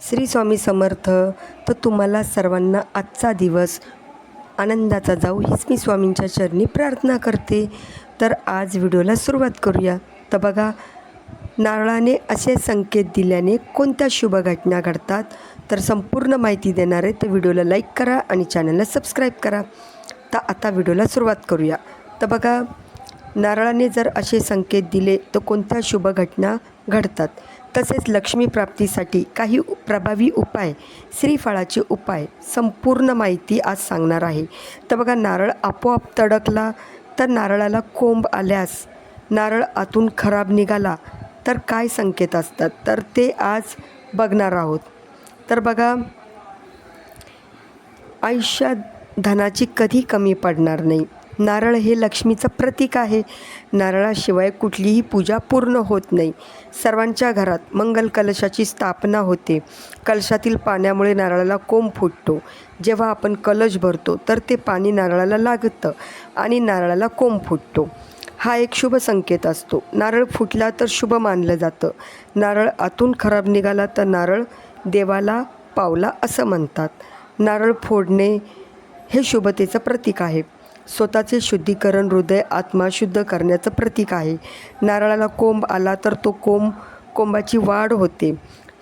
श्री स्वामी समर्थ तर तुम्हाला सर्वांना आजचा दिवस आनंदाचा जाऊ हीच मी स्वामींच्या चरणी प्रार्थना करते. तर आज व्हिडिओला सुरुवात करूया. तर बघा नारळाने असे संकेत दिल्याने कोणत्या शुभ घटना घडतात? तर संपूर्ण माहिती देणार आहे तर व्हिडिओला लाईक करा आणि चॅनलला सबस्क्राईब करा. तर आता व्हिडिओला सुरुवात करूया. तर बघा नारळाने जर असे संकेत दिले तर कोणत्या शुभ घटना घडतात? तसेच लक्ष्मी प्राप्तीसाठी काही प्रभावी उपाय श्रीफळाचे उपाय संपूर्ण माहिती आज सांगणार आहे. तर बघा नारळ आपोआप तडकला तर नारळाला कोंब आल्यास नारळ आतून खराब निघाला तर काय संकेत असतात? तर ते आज बघणार आहोत. तर बघा आयुष्यात धनाची कधी कमी पडणार नाही? नारळ हे लक्ष्मीचं प्रतीक आहे. नारळाशिवाय कुठलीही पूजा पूर्ण होत नाही. सर्वांच्या घरात मंगल कलशाची स्थापना होते. कलशातील पाण्यामुळे नारळाला कोंब फुटतो. जेव्हा आपण कलश भरतो तर ते पाणी नारळाला लागतं आणि नारळाला कोंब फुटतो. हा एक शुभ संकेत असतो. नारळ फुटला तर शुभ मानलं जातं. नारळ आतून खराब निघाला तर नारळ देवाला पावला असं म्हणतात. नारळ फोडणे हे शुभतेचं प्रतीक आहे. स्वतःचे शुद्धीकरण हृदय आत्मा शुद्ध करण्याचं प्रतीक आहे. नारळाला कोंब आला तर तो कोंब कोंबाची वाढ होते.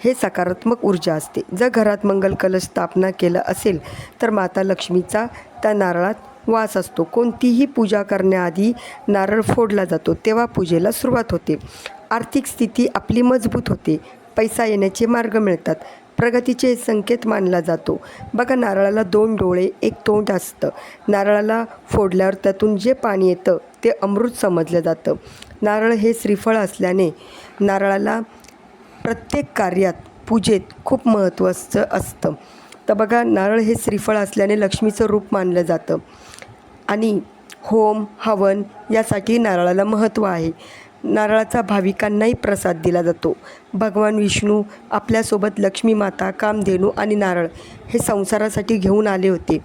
हे सकारात्मक ऊर्जा असते. जर घरात मंगल कलश स्थापना केलं असेल तर माता लक्ष्मीचा त्या नारळात वास असतो. कोणतीही पूजा करण्याआधी नारळ फोडला जातो तेव्हा पूजेला सुरुवात होते. आर्थिक स्थिती आपली मजबूत होते. पैसा येण्याचे मार्ग मिळतात. प्रगतीचे संकेत मानला जातो. बघा नारळाला दोन डोळे एक तोंड असतं. नारळाला फोडल्यावर त्यातून जे पाणी येतं ते अमृत समजलं जातं. नारळ हे श्रीफळ असल्याने नारळाला प्रत्येक कार्यात पूजेत खूप महत्त्वाचं असतं. तर बघा नारळ हे श्रीफळ असल्याने लक्ष्मीचं रूप मानलं जातं. आणि होम हवन यासाठी नारळाला महत्त्व आहे. नारळाचा भाविकांनाही प्रसाद दिला जातो. भगवान विष्णू आपल्यासोबत लक्ष्मी माता कामधेनू आणि नारळ हे संसारासाठी घेऊन आले होते.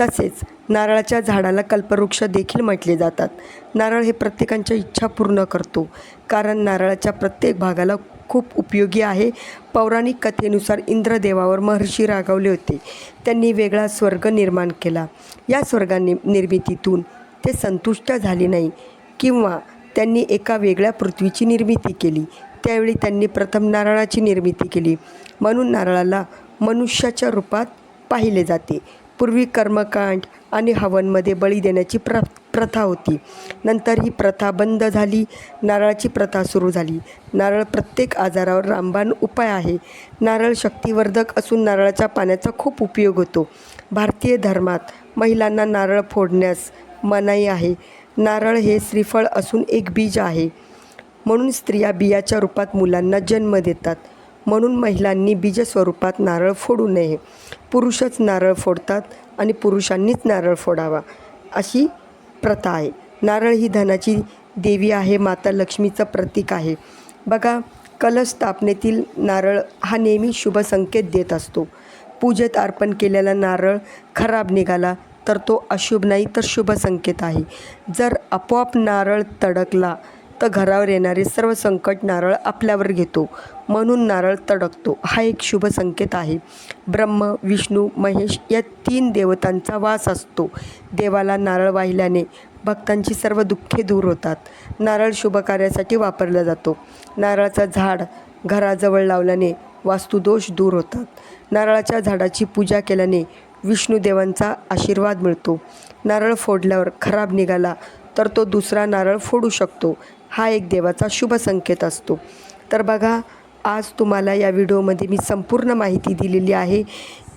तसेच नारळाच्या झाडाला कल्पवृक्ष देखील म्हटले जातात. नारळ हे प्रत्येकांच्या इच्छा पूर्ण करतो कारण नारळाच्या प्रत्येक भागाला खूप उपयोगी आहे. पौराणिक कथेनुसार इंद्रदेवावर महर्षी रागावले होते. त्यांनी वेगळा स्वर्ग निर्माण केला. या स्वर्गाने निर्मितीतून ते संतुष्ट झाले नाही किंवा त्यांनी एका वेगळ्या पृथ्वीची निर्मिती केली. त्यावेळी त्यांनी प्रथम नारळाची निर्मिती केली. म्हणून नारळाला मनुष्याच्या रूपात पाहिले जाते. पूर्वी कर्मकांड आणि हवनमध्ये बळी देण्याची प्र प्रथा होती. नंतर ही प्रथा बंद झाली. नारळाची प्रथा सुरू झाली. नारळ प्रत्येक आजारावर रामबाण उपाय आहे. नारळ शक्तिवर्धक असून नारळाच्या पाण्याचा खूप उपयोग होतो. भारतीय धर्मात महिलांना नारळ फोडण्यास मनाई आहे. नारळ हे श्रीफळ असून एक बीज आहे. म्हणून स्त्रिया बियाच्या रूपात मुलांना जन्म देतात. म्हणून महिलांनी बीज स्वरूपात नारळ फोडू नये. पुरुषच नारळ फोडतात आणि पुरुषांनीच नारळ फोडावा अशी प्रथा आहे. नारळ ही धनाची देवी आहे माता लक्ष्मीचं प्रतीक आहे. बघा कलश स्थापनेतील नारळ हा नेहमी शुभ संकेत देत असतो. पूजेत अर्पण केलेला नारळ खराब निघाला तर तो अशुभ नाही तर शुभ संकेत आहे. जर आपोआप नारळ तडकला तर घरावर येणारे सर्व संकट नारळ आपल्यावर घेतो. म्हणून नारळ तडकतो. हा एक शुभ संकेत आहे. ब्रह्म विष्णू महेश या तीन देवतांचा वास असतो. देवाला नारळ वाहिल्याने भक्तांची सर्व दुःखे दूर होतात. नारळ शुभ कार्यासाठी वापरला जातो. नारळाचं झाड घराजवळ लावल्याने वास्तुदोष दूर होतात. नारळाच्या झाडाची पूजा केल्याने विष्णुदेवांचा आशीर्वाद मिळतो. नारळ फोडल्यावर खराब निघाला तर तो दुसरा नारळ फोडू शकतो. हा एक देवाचा शुभ संकेत असतो. तर बघा आज तुम्हाला या व्हिडिओमध्ये मी संपूर्ण माहिती दिलेली आहे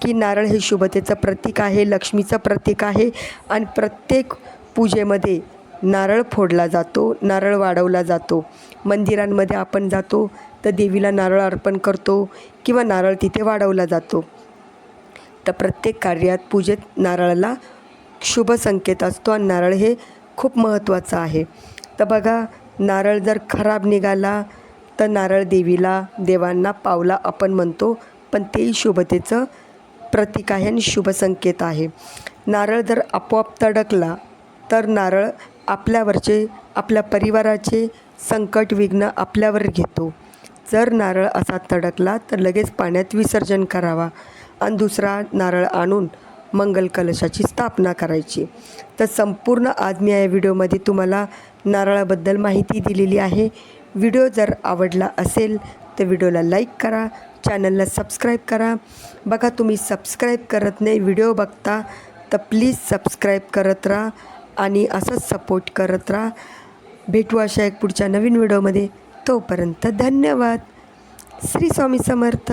की नारळ हे शुभतेचं प्रतीक आहे लक्ष्मीचं प्रतीक आहे आणि प्रत्येक पूजेमध्ये नारळ फोडला जातो नारळ वाढवला जातो. मंदिरांमध्ये आपण जातो तर देवीला नारळ अर्पण करतो किंवा नारळ तिथे वाढवला जातो. तर प्रत्येक कार्यात पूजेत नारळाला शुभ संकेत असतो आणि नारळ हे खूप महत्त्वाचं आहे. तर बघा नारळ जर खराब निघाला तर नारळ देवीला देवांना पावला आपण म्हणतो पण तेही शुभतेचं प्रतीक आहे आणि शुभ संकेत आहे. नारळ जर आपोआप तडकला तर नारळ आपल्यावरचे आपल्या परिवाराचे संकट विघ्न आपल्यावर घेतो. जर नारळ असा तडकला तर लगेच पाण्यात विसर्जन करावा. आणि दुसरा नारळ आणून मंगल कलशाची स्थापना करायची. तर संपूर्ण आज मी या व्हिडिओमध्ये तुम्हाला नारळाबद्दल माहिती दिलेली आहे. व्हिडिओ जर आवडला असेल तर व्हिडिओला लाईक करा चॅनलला सबस्क्राईब करा. बघा तुम्ही सबस्क्राईब करत नाही व्हिडिओ बघता तर प्लीज सबस्क्राईब करत राहा आणि असंच सपोर्ट करत राहा. भेटू अशा एक पुढच्या नवीन व्हिडिओमध्ये. तोपर्यंत धन्यवाद. श्री स्वामी समर्थ.